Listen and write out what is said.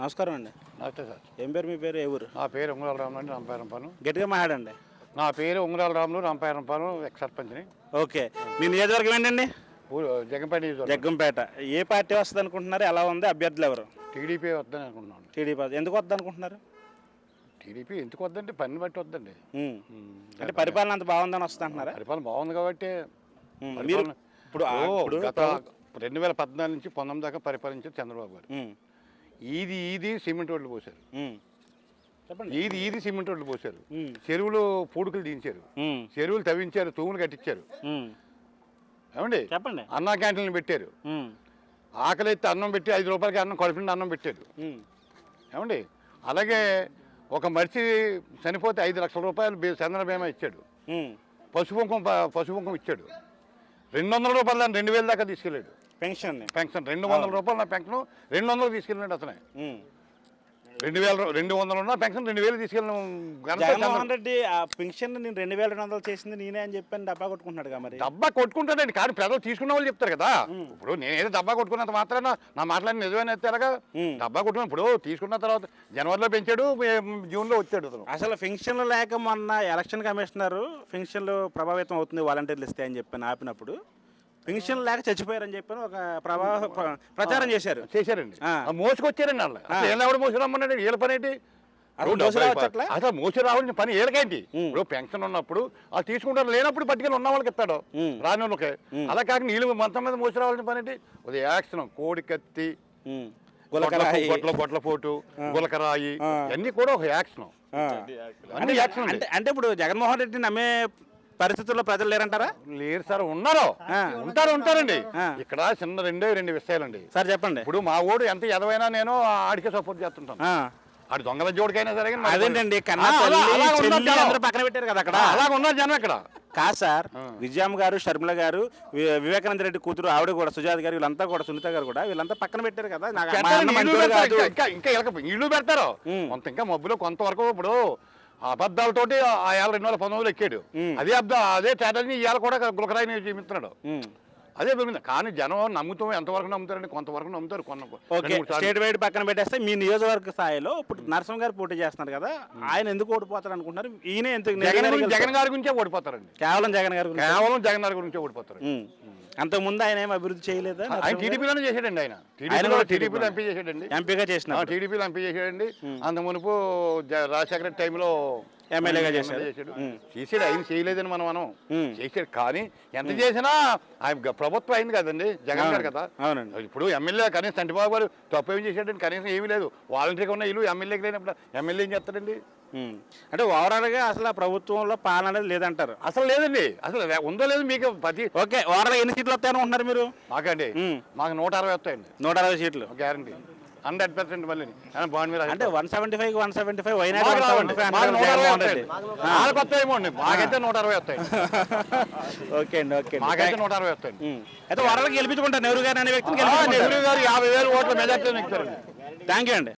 నమస్కారం అండి. నమస్తే సార్. ఏం పేరు మీ పేరు? ఏ ఊరు? నా పేరు ఉంగరాల రాములు అండి రంపాయరంపాను. గట్టిగా మాట్లాడండి. నా పేరు ఉంగరాల రాములు రంపాయరంపాను ఎక్స్ సర్పంచ్ని. ఓకే. మీ నియోజకవర్గం ఏంటండి? ఊరు జగంపేట నియోజకవర్గం. జగ్గంపేట. ఏ పార్టీ వస్తుంది అనుకుంటున్నారు ఎలా ఉంది? అభ్యర్థులు ఎవరు? టీడీపీ వద్దని అనుకుంటున్నాను టీడీపీ ఎందుకు వద్దు అనుకుంటున్నారు టీడీపీ ఎందుకు వద్దండి? పని బట్టి వద్దండి. ఉమ్. అంటే పరిపాలన అంత బాగుందని వస్తుంది అంటున్నారా పరిపాలన బాగుంది కాబట్టి ఉమ్. మీరు పరిపాలన- ఇప్పుడు ఆ- ఓ, ఇప్పుడు గత రెండు వేల పద్నాలుగు నుంచి పంతొమ్మిది దాకా పరిపాలించారు చంద్రబాబు గారు. ఉమ్. ఈది ఈది సిమెంట్ రోడ్లు పోశారు ఉమ్. చెప్పండి ఈది ఈది సిమెంట్ రోడ్లు పోశారు ఉమ్. చెరువులు పూడుకులు దించారు. చెరువులు తవ్వించారు తూములు కట్టించారు. ఏమండి చెప్పండి అన్నా క్యాంటీన్లు పెట్టారు. ఆకలి ఎత్తి అన్నం పెట్టి ఐదు రూపాయలకి అన్నం కడుపుండి అన్నం పెట్టారు. ఏమండి అలాగే ఒక మనిషి చనిపోతే ఐదు లక్షల రూపాయలు చంద్ర బీమా ఇచ్చాడు ఉమ్. పసుపు కుంకుమ ప- పసుపు కుంకుమ ఇచ్చాడు రెండు వందల రూపాయలు దాన్ని రెండు వేల దాకా తీసుకెళ్ళాడు పెన్షన్ పెన్షన్. రెండు వందల రూపాయలు నా పెన్షన్ రెండు వందలు తీసుకెళ్ళాడు అతనే. రెండు వేల రెండు వందలు ఉన్న పెన్షన్ రెండు వేలు తీసుకెళ్ళిన జగన్మోహన్ రెడ్డి ఆ పెన్షన్ నేను రెండు వేల రెండు వందలు చేసింది నేనే అని చెప్పని డబ్బా కొట్టుకుంటున్నాడు మరి. డబ్బా కొట్టుకుంటాడండి. కానీ ప్రజలు తీసుకున్న వాళ్ళు చెప్తారు కదా. ఇప్పుడు నేను ఏదో డబ్బా కొట్టుకున్నంత మాత్రాన నా మాట్లాడి నిజమైన ఎత్తారుగా. డబ్బా కొట్టుకున్న ఇప్పుడు తీసుకున్న తర్వాత జనవరిలో పెంచాడు జూన్లో వచ్చాడు అతను. అసలు పెన్షన్లు లేక మొన్న ఎలక్షన్ కమిషనర్ పెన్షన్లు ప్రభావితం అవుతుంది వాలంటీర్లు ఇస్తే అని చెప్పి ఆపినప్పుడు పెన్షన్ లేక చచ్చిపోయారని చెప్పి ఒక ప్రభావ ప్ర- ప్రచారం చేశారు. చేశారండి. మోసుకొచ్చారండి వాళ్ళు అసలు వీళ్ళు ఎవడు మోసి రమ్మన్నాడు వీళ్ళ పని ఏంటి అసలు మోసి రావాల్సిన పని ఉం. ఇప్పుడు పెన్షన్ ఉన్నప్పుడు ఆ తీసుకుంటారు లేనప్పుడు పట్టుకెళ్ళి ఉన్న వాళ్ళకి ఇస్తాడు. రాని వాళ్ళకి. అలా కాక నీళ్ళు మొత్తం మీద మోసి రావాల్సిన పని ఏంటి? ఉదయం యాక్షన్ కోడి కత్తి. గొట్ల గులకరాయి. గొట్ల గొట్ల పోటు గులకరాయి. అన్నీ కూడా ఒక యాక్షన్ ఆ. అన్ని యాక్షన్ అంటే అంటే ఇప్పుడు జగన్మోహన్ రెడ్డి నమ్మే పరిస్థితుల్లో ప్రజలు లేరంటారా లేరు సార్ ఉన్నారు. ఉంటారు ఉంటారండి. ఇక్కడ చిన్న రెండే రెండు విషయాలండి సార్ చెప్పండి ఇప్పుడు మా ఓడు ఎంత ఎదవైనా నేను ఆడికే సపోర్ట్ చేస్తుంటాను. ఆడు దొంగల జోడికైనా సరే అదేంటండి కన్నా పక్కన పెట్టారు కదా అక్కడ అలాగ ఉన్నారు జనం ఇక్కడ కాదు సార్ ఆ. విజయమ్మ గారు షర్మిల గారు వివేకానంద రెడ్డి కూతురు ఆవిడ కూడా సుజాత గారు వీళ్ళంతా కూడా సునీత గారు కూడా వీళ్ళంతా పక్కన పెట్టారు కదా. ఇంకా- ఇల్లు పెడతారు. కొంత ఇంకా మబ్బులో కొంతవరకు ఇప్పుడు అబద్ధాలతోటి ఆ ఏళ్ళ రెండు వేల పంతొమ్మిదిలో ఎక్కాడు. అదే అబ్ద అదే స్ట్రాటజీ ఇవాళ కూడా గులకరాయిని చూపిస్తున్నాడు. అదే పెరిగింది కానీ జనం నమ్ముతాం ఎంతవరకు నమ్ముతారండి కొంతవరకు నమ్ముతారు కొన్న. స్టేట్ వైడ్ పక్కన పెట్టేస్తే మీ నియోజకవర్గ స్థాయిలో ఇప్పుడు నరసింహ గారు పోటీ చేస్తున్నారు కదా ఆయన ఎందుకు ఓడిపోతారు అనుకుంటున్నారు ఈయన ఎందుకు జగన్ గారి గురించే ఓడిపోతారండి కేవలం జగన్ గారు. కేవలం జగన్ గారి గురించే ఓడిపోతారు. అంతకుముందు ఆయన ఏం అభివృద్ధి చేయలేదా? ఆయన? టీడీపీలోనే చేశాడండి ఆయన. టీడీపీలో టీడీపీలో. ఎంపీ చేశాడండి ఎంపీగా చేసిన టీడీపీలో ఎంపీ చేశాడండి అంత మునుపు రాజశేఖర రెడ్డి టైంలో ఎమ్మెల్యేగా చేశాడు. చేసాడు. ఆయన చేయలేదని మనం మనం. చేశాడు కానీ ఎంత చేసినా ఆయన ప్రభుత్వం అయింది కదండి జగన్ గారు కదా. అవునండి. ఇప్పుడు ఎమ్మెల్యే కనీసం చంటిబాబు గారు తప్పు ఏం చేశాడండి కనీసం ఏమీ లేదు. వాలంటీర్గా ఉన్న ఇల్లు ఎమ్మెల్యేకి లేనప్పుడు ఎమ్మెల్యే ఏం చేస్తాడండి. అంటే ఓవరాల్గా అసలు ఆ ప్రభుత్వంలో పాలన అనేది లేదంటారు. అసలు లేదండి. అసలు ఉందో లేదు మీకు ప్రతి ఓకే ఓవరాల్ ఎన్ని సీట్లు వస్తాయనుకుంటున్నారు మీరు? మాకండి. మాకు నూట అరవై వస్తాయండి. నూట అరవై సీట్లు గ్యారంటీ. హండ్రెడ్ పర్సెంట్ మళ్ళీ. బాండ్ మీద అంటే one seventy five one seventy five వైనాడు వాళ్ళకి వస్తాయేమో అండి. మాకైతే నూట అరవై వస్తాయి ఓకే అండి ఓకే మాకైతే నూట అరవై వస్తాయి. అయితే ఓవరాల్ గెలిపించుకుంటారు. నెహ్రూ గారు అనే వ్యక్తిని నెహ్రూ గారు యాభై వేలు ఓట్ల మెజార్టీ థ్యాంక్ యూ అండి.